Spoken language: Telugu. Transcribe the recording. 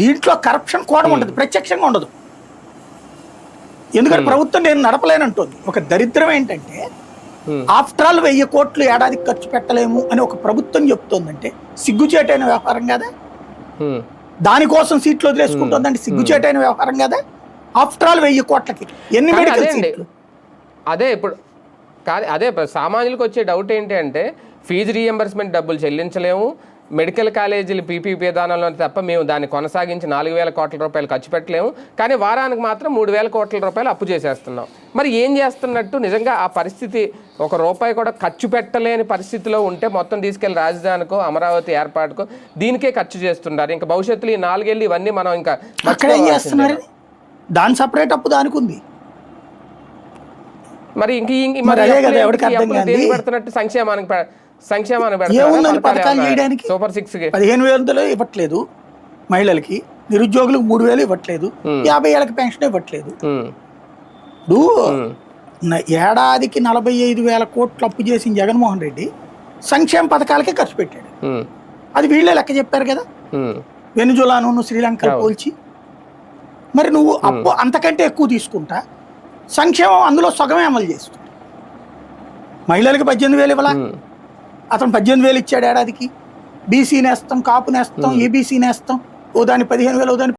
దీంట్లో కరప్షన్ కూడా ఉంటుంది ప్రత్యక్షంగా ఉండదు. ఎందుకంటే ప్రభుత్వం నేను నడపలేనంటుంది. ఒక దరిద్రం ఏంటంటే Hmm. ఆఫ్టర్ ఆల్ వెయ్యి కోట్లు ఏడాదికి ఖర్చు పెట్టలేము అని ఒక ప్రభుత్వం చెప్తోందంటే సిగ్గుచేటైన వ్యవహారం కదా. దానికోసం సీట్లు వదిలేసుకుంటుందంటే సిగ్గుచేటైన వ్యవహారం కదా? ఆఫ్టర్ ఆల్ వెయ్యి కోట్లకి ఎన్ని మెడికల్ సీట్లు? అదే ఇప్పుడు కాదు అదే సామాన్యులకు వచ్చే డౌట్ ఏంటి అంటే ఫీజు రీఎంబర్స్మెంట్ డబ్బులు చెల్లించలేము మెడికల్ కాలేజీలు పీపీపీ విధానంలో తప్ప మేము దాన్ని కొనసాగించి నాలుగు వేల కోట్ల రూపాయలు ఖర్చు పెట్టలేము. కానీ వారానికి మాత్రం మూడు వేల కోట్ల రూపాయలు అప్పు చేసేస్తున్నాం. మరి ఏం చేస్తున్నట్టు నిజంగా ఆ పరిస్థితి ఒక రూపాయి కూడా ఖర్చు పెట్టలేని పరిస్థితిలో ఉంటే మొత్తం తీసుకెళ్ళి రాజధానికో అమరావతి ఏర్పాటుకో దీనికే ఖర్చు చేస్తున్నారు. ఇంకా భవిష్యత్తులో ఈ నాలుగేళ్ళు ఇవన్నీ మనం ఇంకా. చేస్తున్నారు? దాని సపరేట్ అప్పు దానికి ఉంది. మరి ఇంక పెడుతున్నట్టు సంక్షేమానికి పథకాలు చేయడానికి? సూపర్ సిక్స్ పదిహేను వేలు ఇవ్వట్లేదు మహిళలకి నిరుద్యోగులకు మూడు వేలు ఇవ్వట్లేదు యాభై ఏళ్ళకి పెన్షన్ ఇవ్వట్లేదు. ఇప్పుడు ఏడాదికి నలభై ఐదు వేల కోట్లు అప్పు చేసిన జగన్మోహన్ రెడ్డి సంక్షేమ పథకాలకే ఖర్చు పెట్టాడు. అది వీళ్ళే లెక్క చెప్పారు కదా? వెనుజులాను శ్రీలంక పోల్చి. మరి నువ్వు అప్పు అంతకంటే ఎక్కువ తీసుకుంటా సంక్షేమం అందులో సగమే అమలు చేస్తుంది మహిళలకు పద్దెనిమిది వేలు ఇవ్వాల. అతను పద్దెనిమిది వేలు ఇచ్చాడు ఏడాదికి. బీసీ నేస్తాం కాపు నేస్తాం ఏబీసీ నేస్తాం. ఓ దాని పదిహేను వేలు ఓ దాని